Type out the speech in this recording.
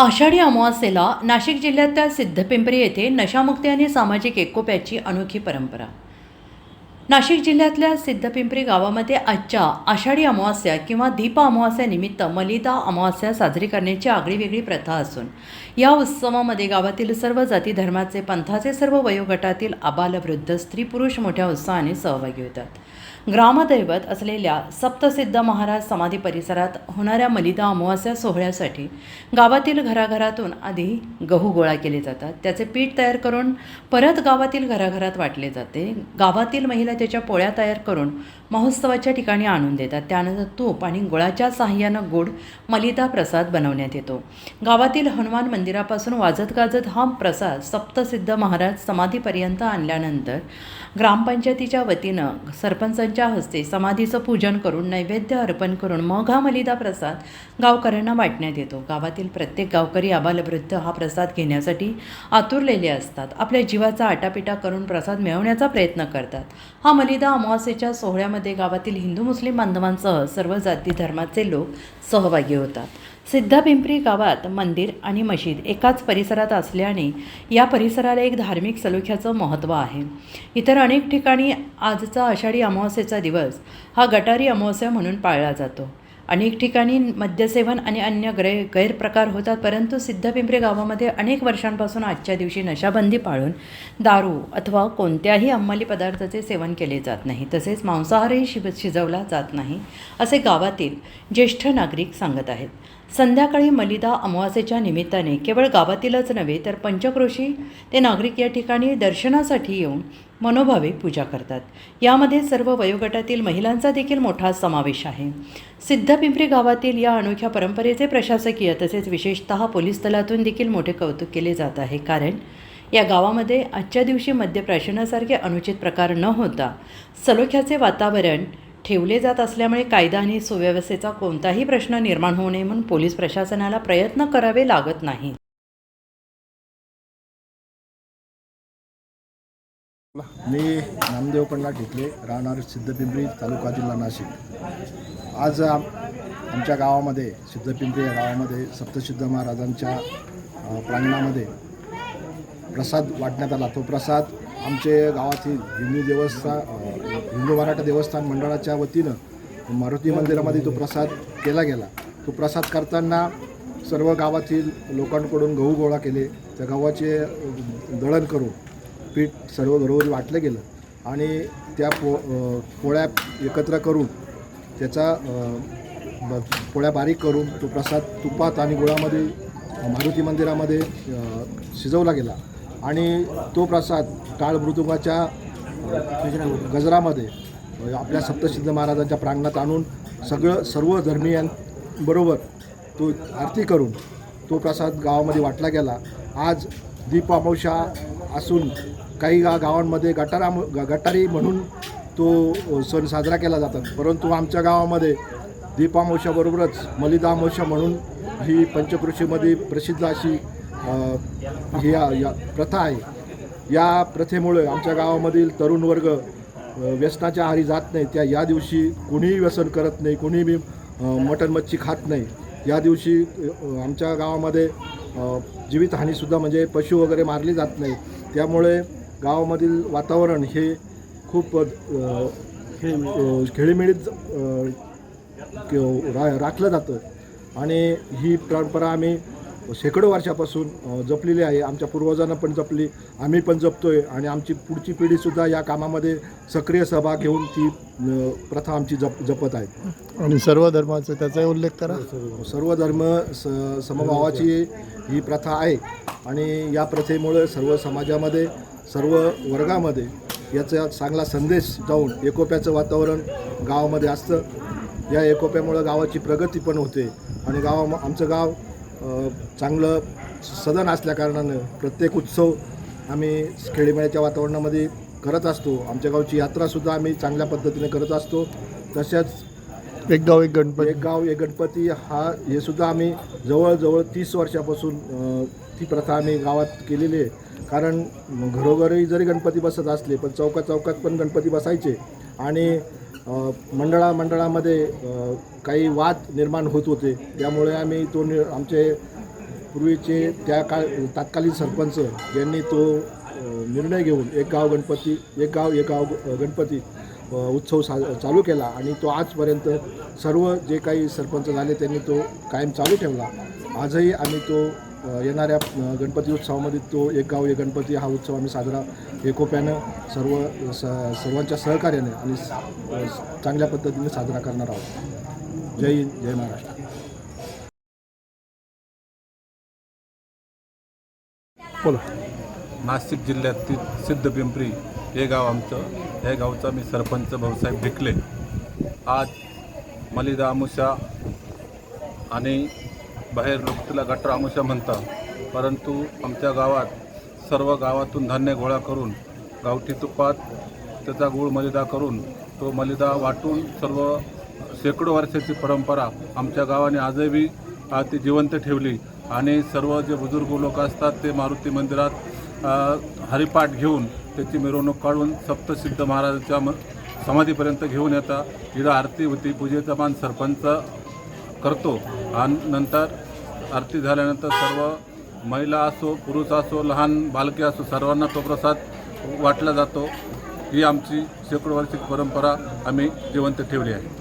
आषाढी अमावास्येला नाशिक जिल्ह्यातल्या सिद्धपिंपरी येथे नशामुक्ती आणि सामाजिक एकोप्याची अनोखी परंपरा. नाशिक जिल्ह्यातल्या सिद्धपिंपरी गावामध्ये आजच्या आषाढी अमावास्या किंवा दीप अमावास्यानिमित्त मलिदा अमावास्या साजरी करण्याची आगळीवेगळी प्रथा असून या उत्सवामध्ये गावातील सर्व जाती धर्माचे पंथाचे सर्व वयोगटातील आबालवृद्ध स्त्री पुरुष मोठ्या उत्साहाने सहभागी होतात. ग्रामदैवत असलेल्या सप्तसिद्ध महाराज समाधी परिसरात होणाऱ्या मलिदा अमावास्या सोहळ्यासाठी गावातील घराघरातून आधी गहू गोळा केले जातात. त्याचे पीठ तयार करून परत गावातील घराघरात वाटले जाते. गावातील महिला त्याच्या पोळ्या तयार करून महोत्सवाच्या ठिकाणी आणून देतात. त्यानंतर तूप आणि गुळाच्या साहाय्यानं गुड मलिदा प्रसाद बनवण्यात येतो. गावातील हनुमान मंदिरापासून वाजत गाजत हा प्रसाद सप्तसिद्ध महाराज समाधीपर्यंत आणल्यानंतर ग्रामपंचायतीच्या वतीनं सरपंचांच्या हस्ते समाधीचं पूजन करून नैवेद्य अर्पण करून मग हा मलिदा प्रसाद गावकऱ्यांना वाटण्यात येतो. गावातील प्रत्येक गावकरी आबालवृद्ध हा प्रसाद घेण्यासाठी आतुरलेले असतात. आपल्या जीवाचा आटापिटा करून प्रसाद मिळवण्याचा प्रयत्न करतात. हा मलिदा अमावास्येच्या सोहळ्यामध्ये गावातील हिंदू मुस्लिम बांधवांसह सर्व जाती धर्माचे लोक सहभागी होतात. सिद्धापिंपरी गावात मंदिर आणि मशीद एकाच परिसरात असल्याने या परिसराला एक धार्मिक सलोख्याचं महत्त्व आहे. इतर अनेक ठिकाणी आजचा आषाढी अमावस्येचा दिवस हा गटारी अमावस्या म्हणून पाळला जातो. अनेक ठिकाणी मद्यसेवन आणि अन्य गैर गैरप्रकार होतात परंतु सिद्धपिंपरी गावामध्ये अनेक वर्षांपासून आजच्या दिवशी नशाबंदी पाळून दारू अथवा कोणत्याही अंमली पदार्थाचे सेवन केले जात नाही तसेच मांसाहारही शिब शिजवला जात नाही असे गावातील ज्येष्ठ नागरिक सांगत आहेत. संध्याकाळी मलिदा अमावास्येच्या निमित्ताने केवळ गावातीलच नव्हे तर पंचक्रोशी ते नागरिक या ठिकाणी दर्शनासाठी येऊन मनोभावे पूजा करतात. यामध्ये सर्व वयोगटातील महिलांचा देखील मोठा समावेश आहे. सिद्धपिंपरी गावातील या अनोख्या परंपरेचे प्रशासकीय तसेच विशेषतः पोलीस दलातून देखील मोठे कौतुक केले जात आहे. कारण या गावामध्ये आजच्या दिवशी मद्यप्राशनासारखे अनुचित प्रकार न होता सलोख्याचे वातावरण ठेवले जात असल्यामुळे कायदा आणि सुव्यवस्थेचा कोणताही प्रश्न निर्माण होऊ नये म्हणून पोलीस प्रशासनाला प्रयत्न करावे लागत नाही. मी नामदेव पंडा टिकले राहणार सिद्धपिंपरी तालुका जिल्हा नाशिक. आज आमच्या गावामध्ये सिद्धपिंपरी या गावामध्ये सप्तसिद्ध महाराजांच्या प्रांगणामध्ये प्रसाद वाटण्यात आला. तो प्रसाद आमचे गावातील हिंदू देवस्थान हिंदू मराठा देवस्थान मंडळाच्या वतीनं मारुती मंदिरामध्ये तो प्रसाद केला गेला. तो प्रसाद करताना सर्व गावातील लोकांकडून गहू गोळा केले. त्या गव्हाचे दळण करून पीठ सर्व घरोघरी वाटलं गेलं आणि त्या पो पोळ्या एकत्र करून त्याचा ब- पोळ्या बारीक करून तो प्रसाद तुपात आणि गुळामध्ये मारुती मंदिरामध्ये शिजवला गेला. आणि तो प्रसाद टाळ मृदुंगाच्या गजरामध्ये आपल्या सप्तसिद्ध महाराजांच्या प्रांगणात आणून सगळं सर्व धर्मियांबरोबर तो आरती करून तो प्रसाद गावामध्ये वाटला गेला. आज दीप असून काही गा गावांमध्ये गटारा ग- गटारी म्हणून तो सण साजरा केला जातात परंतु आमच्या गावामध्ये दीप अमावस्याबरोबरच म्हणून ही पंचकृषीमध्ये प्रसिद्ध अशी ही या या प्रथा आहे. या प्रथेमुळे आमच्या गावामधील तरुण वर्ग व्यसनाच्या आहारी जात नाही. त्या या दिवशी कोणीही व्यसन करत नाही कोणीही मटन मटण मच्छी खात नाही. या दिवशी आमच्या गावामध्ये जीवितहानीसुद्धा म्हणजे पशु वगैरे मारली जात नाही. त्यामुळे गावामधील वातावरण हे खूप हे खेळीमेळीत रा राखलं जातं. आणि ही परंपरा आम्ही शेकडो वर्षापासून जपलेली आहे. आमच्या पूर्वजांना पण जपली. आम्ही पण जपतोय. आणि आमची पुढची पिढीसुद्धा या कामामध्ये सक्रिय सहभाग घेऊन ती प्रथा आमची जप जपत आहेत आणि सर्व धर्माचा त्याचा उल्लेख करा. सर्व धर्म स समभावाची ही प्रथा आहे. आणि या प्रथेमुळे सर्व समाजामध्ये सर्व वर्गामध्ये याचा चांगला संदेश जाऊन एकोप्याचं वातावरण गावामध्ये असतं. या एकोप्यामुळं गावाची प्रगती पण होते. आणि गावा आमचं गाव चांगलं सदन असल्याकारणानं प्रत्येक उत्सव आम्ही खेळीमेळ्याच्या वातावरणामध्ये करत असतो. आमच्या गावची यात्रासुद्धा आम्ही चांगल्या पद्धतीने करत असतो. तसेच एक गाव एक गणपती. एक गाव एक गणपती हा हे सुद्धा आम्ही जवळजवळ तीस वर्षापासून ती प्रथा आम्ही गावात केलेली आहे. कारण घरोघरी जरी गणपती बसत असले पण चौकात चौकात पण गणपती बसायचे. आणि मंडळा मंडळामध्ये काही वाद निर्माण होत होते. त्यामुळे आम्ही तो नि आमचे पूर्वीचे त्या काळ तात्कालीन सरपंच यांनी तो निर्णय घेऊन एक गाव गणपती एक गाव एक गाव गणपती उत्सव सा चालू केला. आणि तो आजपर्यंत सर्व जे काही सरपंच झाले त्यांनी तो कायम चालू ठेवला. आजही आम्ही तो येणाऱ्या गणपती उत्सवामध्ये तो एक गाव एक गणपती हा उत्सव आम्ही साजरा एकोप्यानं सर्व स सर्वांच्या सहकार्याने आणि चांगल्या पद्धतीने साजरा करणार आहोत. जय हिंद जय महाराष्ट्र. बोला. नाशिक जिल्ह्यातील सिद्धपिंपरी हे गाव आमचं. हे गावचा मी सरपंच भाऊसाहेब भिकले आज मलिदा अमुषा आणि बाहेर लोक तिला गटर आमुषा म्हणतात परंतु आमच्या गावात सर्व गावातून धान्य गोळा करून गावठी तुपात त्याचा गूळ मलिदा करून तो मलिदा वाटून सर्व शेकडो वर्षाची परंपरा आमच्या गावाने आजही ती जिवंत ठेवली. आणि सर्व जे बुजुर्ग लोक असतात ते मारुती मंदिरात हरिपाठ घेऊन त्याची मिरवणूक काढून सप्तसिद्ध महाराजांच्या म समाधीपर्यंत घेऊन येतात तिथं आरती होती. पूजेचा मान सरपंच करतो. आणि नंतर आरती झाल्यानंतर सर्व महिला असो पुरुष असो लहान बालके असो सर्वांना तो प्रसाद वाटला जातो. ही आमची शेकडो वर्षाची परंपरा आम्ही जिवंत ठेवली आहे.